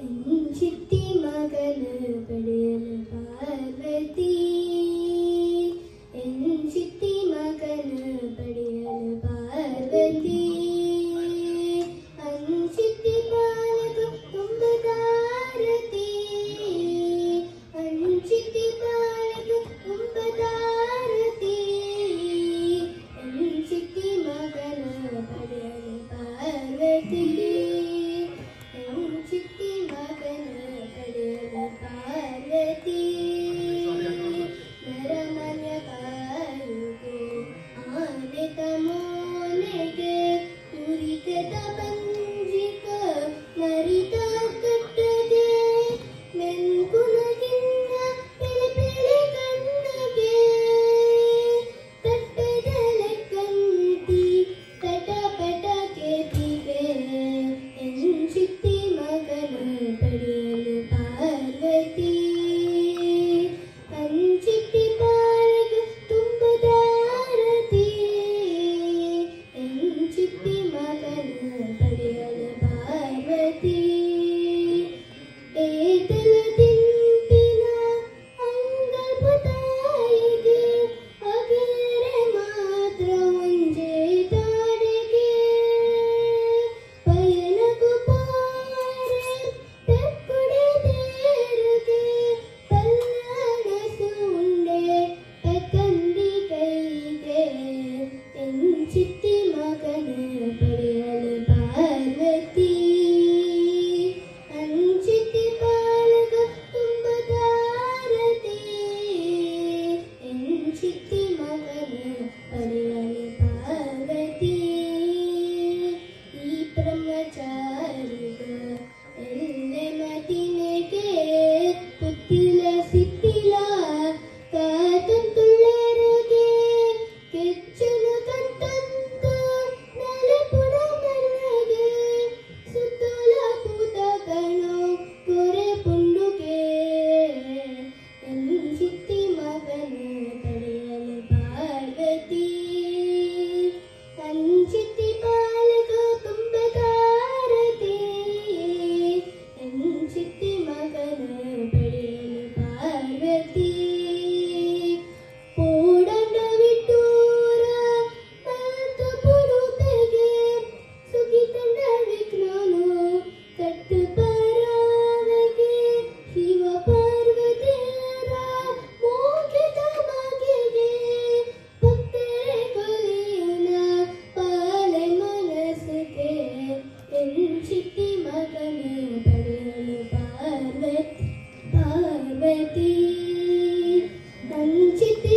അഞ്ചിത്തി മകന് പെടൽ പാർവതി. അഞ്ചിത്തി മകന് പെടൽ പാർവതി. അഞ്ചിത്തി പാലകം കുംഭതാരതി അഞ്ചിത്തി പാലകം കുംഭതാരതി അഞ്ചിത്തി മകന് പെടൽ പാർവതി. del día. ವಂಚಿತಿ